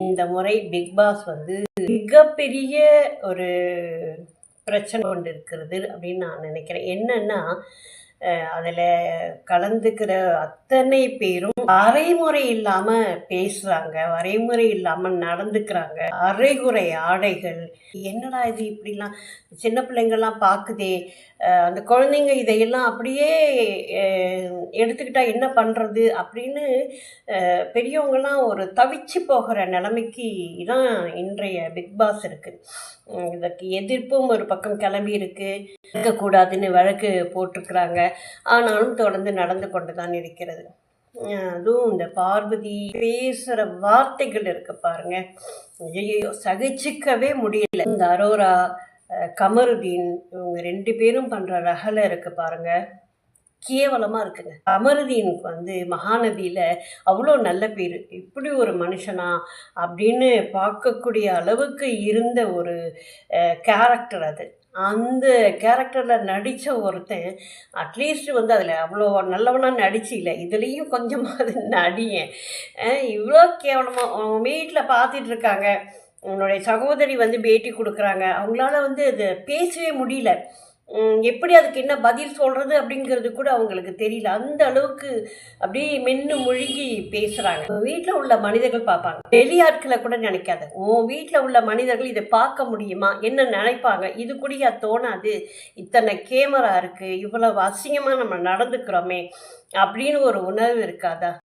இந்த முறை big pass வந்து மிகப்பெரிய ஒரு பிரச்சனை கொண்டு இருக்கிறது அப்படின்னு நான் நினைக்கிறேன். என்னன்னா அதில் கலந்துக்கிற அத்தனை பேரும் வரைமுறை இல்லாமல் பேசுகிறாங்க வரைமுறை இல்லாமல் நடந்துக்கிறாங்க. அரைகுறை ஆடைகள். என்னடா இது இப்படிலாம்? சின்ன பிள்ளைங்கள்லாம் பார்க்குதே அந்த குழந்தைங்க இதையெல்லாம் அப்படியே எடுத்துக்கிட்டால் எடுத்துக்கிட்டா என்ன பண்ணுறது அப்படின்னு பெரியவங்களாம் ஒரு தவிச்சு போகிற நிலைமைக்கு தான் இன்றைய பிக் பாஸ் இருக்குது இதற்கு எதிர்ப்பும் ஒரு பக்கம் கிளம்பி இருக்குது இருக்கக்கூடாதுன்னு வழக்கு போட்டிருக்கிறாங்க. ஆனாலும் தொடர்ந்து நடந்து கொண்டு தான் இருக்கிறது. அதுவும் இந்த பார்வதி பேசுகிற வார்த்தைகள் இருக்கு பாருங்க. ஐயோ சகிச்சிக்கவே முடியல. இந்த அரோரா அஹ் கமருதீன் இவங்க ரெண்டு பேரும் பண்ணுற ரகலை இருக்கு பாருங்க. கேவலமாக இருக்குங்க. அமருதீனுக்கு வந்து மகாநதியில் அவ்வளோ நல்ல பேர். இப்படி ஒரு மனுஷனா அப்படின்னு பார்க்கக்கூடிய அளவுக்கு இருந்த ஒரு கேரக்டர் அது. அந்த கேரக்டரில் நடித்த ஒருத்தன் அட்லீஸ்ட் வந்து அதில் அவ்வளோ நல்லவனாக நடிச்சில்ல இதுலேயும் கொஞ்சமாவது நடியேன் இவ்வளோ கேவலமாக அவங்க வீட்டில் பார்த்துட்டு இருக்காங்க. உன்னுடைய சகோதரி வந்து பேட்டி கொடுக்குறாங்க. அவங்களால வந்து அது பேசவே முடியல. எப்படி அதுக்கு என்ன பதில் சொல்கிறது அப்படிங்கிறது கூட அவங்களுக்கு தெரியல. அந்த அளவுக்கு அப்படியே மென்று முழுகி பேசுகிறாங்க வீட்டில் உள்ள மனிதர்கள் பார்ப்பாங்க. வெளியாட்களை கூட நினைக்காத. உன் வீட்டில் உள்ள மனிதர்கள் இதை பார்க்க முடியுமா? என்ன நினைப்பாங்க? இது கூடயா தோணாது. இத்தனை கேமரா இருக்குது இவ்வளவு அசிங்கமாக நம்ம நடந்துக்கிறோமே அப்படின்னு ஒரு உணர்வு இருக்காதா?